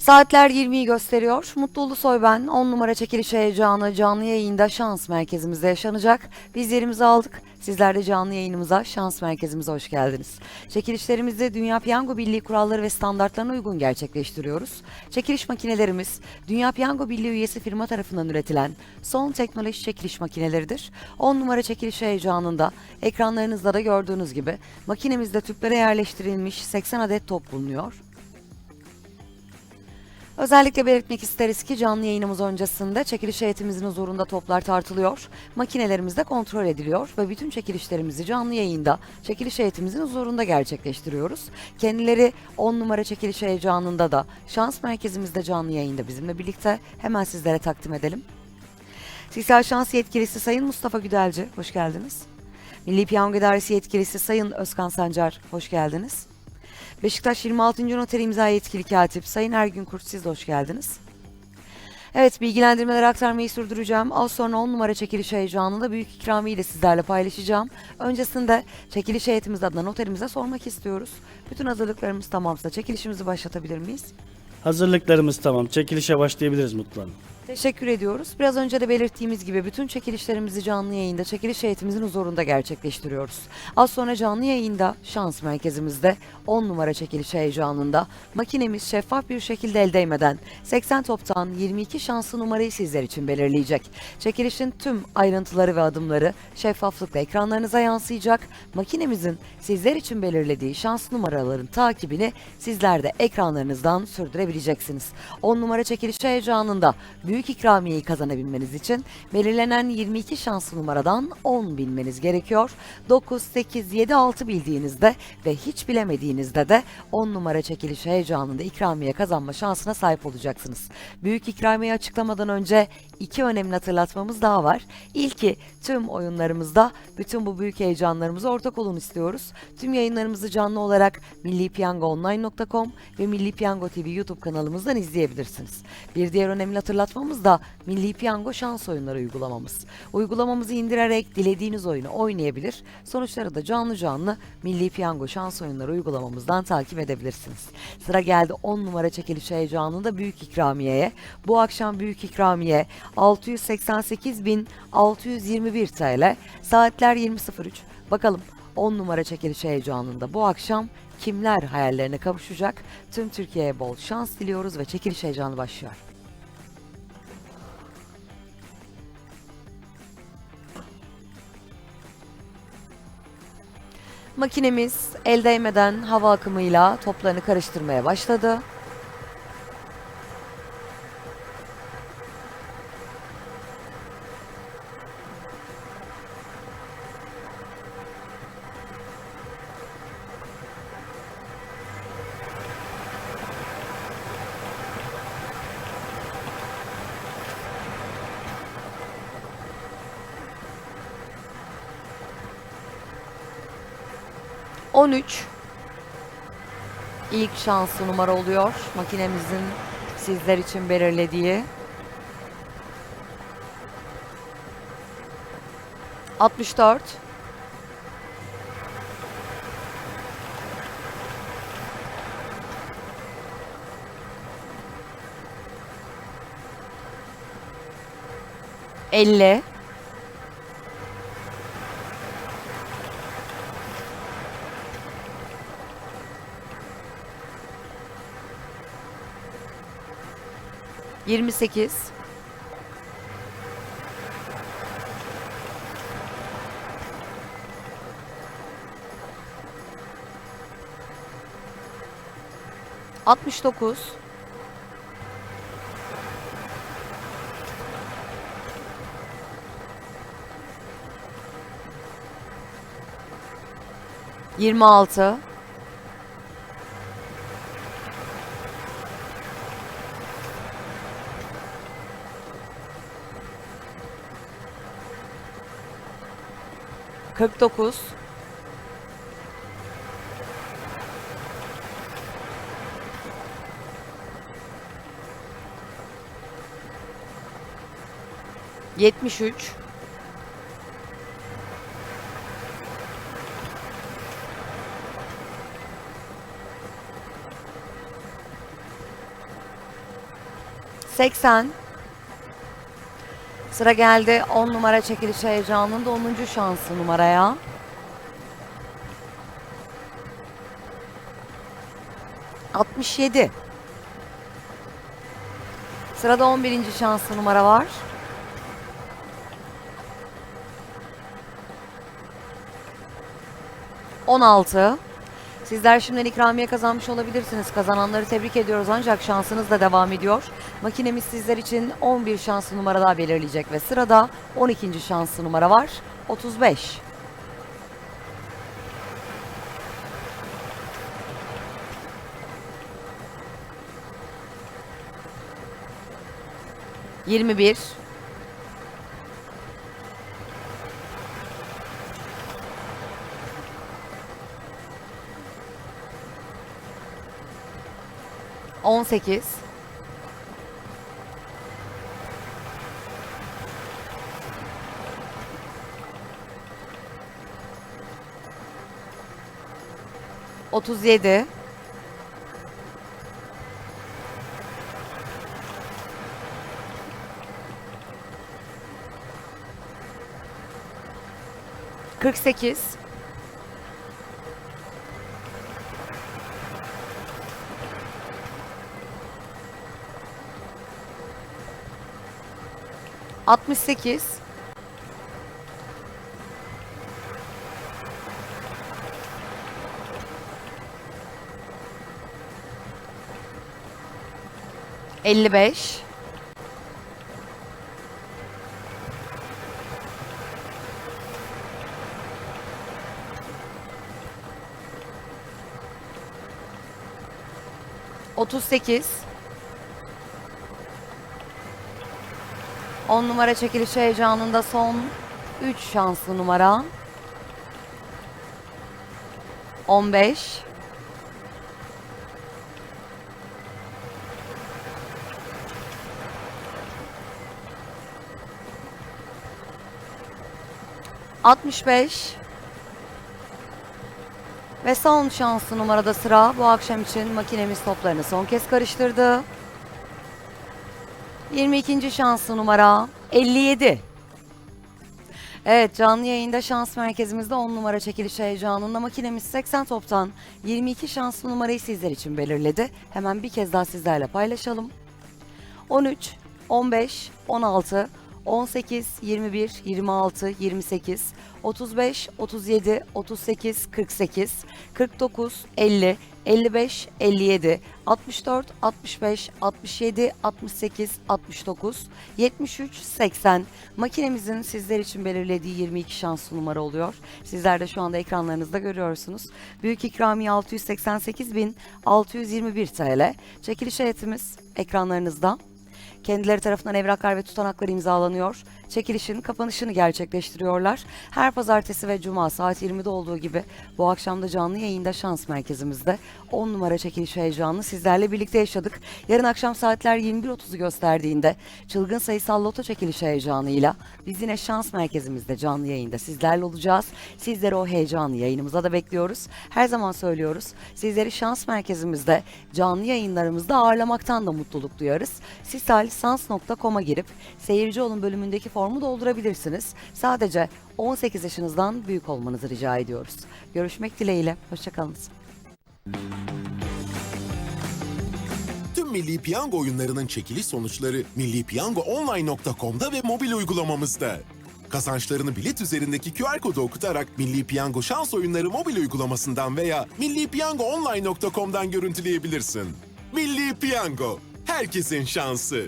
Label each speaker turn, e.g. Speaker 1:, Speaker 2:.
Speaker 1: Saatler 20'yi gösteriyor. Mutlu Ulusoy ben. 10 numara çekiliş heyecanı canlı yayında şans merkezimizde yaşanacak. Biz yerimizi aldık. Sizler de canlı yayınımıza, şans merkezimize hoş geldiniz. Çekilişlerimizi Dünya Piyango Birliği kuralları ve standartlarına uygun gerçekleştiriyoruz. Çekiliş makinelerimiz Dünya Piyango Birliği üyesi firma tarafından üretilen son teknoloji çekiliş makineleridir. 10 numara çekiliş heyecanında ekranlarınızda da gördüğünüz gibi makinemizde tüplere yerleştirilmiş 80 adet top bulunuyor. Özellikle belirtmek isteriz ki canlı yayınımız öncesinde çekiliş heyetimizin huzurunda toplar tartılıyor, makinelerimiz de kontrol ediliyor ve bütün çekilişlerimizi canlı yayında çekiliş heyetimizin huzurunda gerçekleştiriyoruz. Kendileri 10 numara çekiliş heyecanında da şans merkezimizde canlı yayında bizimle birlikte hemen sizlere takdim edelim. Siksel Şans Yetkilisi Sayın Mustafa Güdelci, hoş geldiniz. Milli Piyango İdaresi Yetkilisi Sayın Özkan Sancar, hoş geldiniz. Beşiktaş 26. Noter İmza Yetkili Katip Sayın Ergün Kurt, siz de hoş geldiniz. Evet, bilgilendirmeleri aktarmayı sürdüreceğim. Az sonra 10 numara çekiliş heyecanında büyük ikramiyi de sizlerle paylaşacağım. Öncesinde çekiliş heyetimiz adına noterimize sormak istiyoruz. Bütün hazırlıklarımız tamamsa çekilişimizi başlatabilir miyiz?
Speaker 2: Hazırlıklarımız tamam. Çekilişe başlayabiliriz Mutlu Hanım.
Speaker 1: Teşekkür ediyoruz. Biraz önce de belirttiğimiz gibi bütün çekilişlerimizi canlı yayında çekiliş heyetimizin huzurunda gerçekleştiriyoruz. Az sonra canlı yayında şans merkezimizde 10 numara çekiliş heyecanında makinemiz şeffaf bir şekilde el değmeden 80 toptan 22 şanslı numarayı sizler için belirleyecek. Çekilişin tüm ayrıntıları ve adımları şeffaflıkla ekranlarınıza yansıyacak. Makinemizin sizler için belirlediği şans numaraların takibini sizler de ekranlarınızdan sürdürebileceksiniz. 10 numara çekiliş heyecanında büyük ikramiyeyi kazanabilmeniz için belirlenen 22 şanslı numaradan 10 bilmeniz gerekiyor. 9, 8, 7, 6 bildiğinizde ve hiç bilemediğinizde de 10 numara çekiliş heyecanında ikramiye kazanma şansına sahip olacaksınız. Büyük ikramiye açıklamadan önce iki önemli hatırlatmamız daha var. İlki tüm oyunlarımızda bütün bu büyük heyecanlarımıza ortak olun istiyoruz. Tüm yayınlarımızı canlı olarak millipiyangoonline.com ve Milli Piyango TV YouTube kanalımızdan izleyebilirsiniz. Bir diğer önemli hatırlatmamız da Milli Piyango şans oyunları uygulamamız. Uygulamamızı indirerek dilediğiniz oyunu oynayabilir. Sonuçları da canlı canlı Milli Piyango şans oyunları uygulamamızdan takip edebilirsiniz. Sıra geldi 10 numara çekiliş heyecanında büyük ikramiyeye. Bu akşam büyük ikramiye 688.621 TL. Saatler 20.03. Bakalım 10 numara çekiliş heyecanında bu akşam kimler hayallerine kavuşacak? Tüm Türkiye'ye bol şans diliyoruz ve çekiliş heyecanı başlıyor. Makinemiz el değmeden hava akımıyla toplarını karıştırmaya başladı. On üç. İlk şanslı numara oluyor. Makinemizin sizler için belirlediği. 64. Elli. Yirmi sekiz. Altmış dokuz. Yirmi altı. Kırk dokuz. Yetmiş üç. 80. Sıra geldi 10 numara çekiliş heyecanında 10. şansı numaraya. Altmış yedi. Sırada 11. şanslı numara var. On altı. Sizler şimdiden ikramiye kazanmış olabilirsiniz. Kazananları tebrik ediyoruz ancak şansınız da devam ediyor. Makinemiz sizler için 11 şanslı numara daha belirleyecek ve sırada 12. şanslı numara var. 35. Yirmi bir. On sekiz. Otuz 68 55 38 10 numara çekiliş heyecanında son 3 şanslı numara. 15. Altmış beş. Ve son şanslı numarada sıra bu akşam için makinemiz toplarını son kez karıştırdı. 22. şanslı numara 57. Evet canlı yayında şans merkezimizde 10 numara çekiliş heyecanında makinemiz 80 toptan 22 şanslı numarayı sizler için belirledi. Hemen bir kez daha sizlerle paylaşalım. 13, 15, 16, 18, 21, 26, 28, 35, 37, 38, 48, 49, 50, 55, 57, 64, 65, 67, 68, 69, 73, 80. Makinemizin sizler için belirlediği 22 şanslı numara oluyor. Sizler de şu anda ekranlarınızda görüyorsunuz. Büyük ikramiye 688.621 TL. Çekiliş heyetimiz ekranlarınızda. Kendileri tarafından evraklar ve tutanaklar imzalanıyor. Çekilişin kapanışını gerçekleştiriyorlar. Her pazartesi ve cuma saat 20'de olduğu gibi bu akşam da canlı yayında şans merkezimizde 10 numara çekiliş heyecanını sizlerle birlikte yaşadık. Yarın akşam saatler 21.30'u gösterdiğinde çılgın sayısal loto çekiliş heyecanıyla biz yine şans merkezimizde canlı yayında sizlerle olacağız. Sizleri o heyecanlı yayınımıza da bekliyoruz. Her zaman söylüyoruz. Sizleri şans merkezimizde canlı yayınlarımızda ağırlamaktan da mutluluk duyarız. Sisalsans.com'a girip seyirci olun bölümündeki formu doldurabilirsiniz. Sadece 18 yaşınızdan büyük olmanızı rica ediyoruz. Görüşmek dileğiyle. Hoşçakalınız.
Speaker 3: Tüm Milli Piyango oyunlarının çekiliş sonuçları millipiyangoonline.com'da ve mobil uygulamamızda. Kazançlarını bilet üzerindeki QR kodu okutarak Milli Piyango şans oyunları mobil uygulamasından veya millipiyangoonline.com'dan görüntüleyebilirsin. Milli Piyango, herkesin şansı.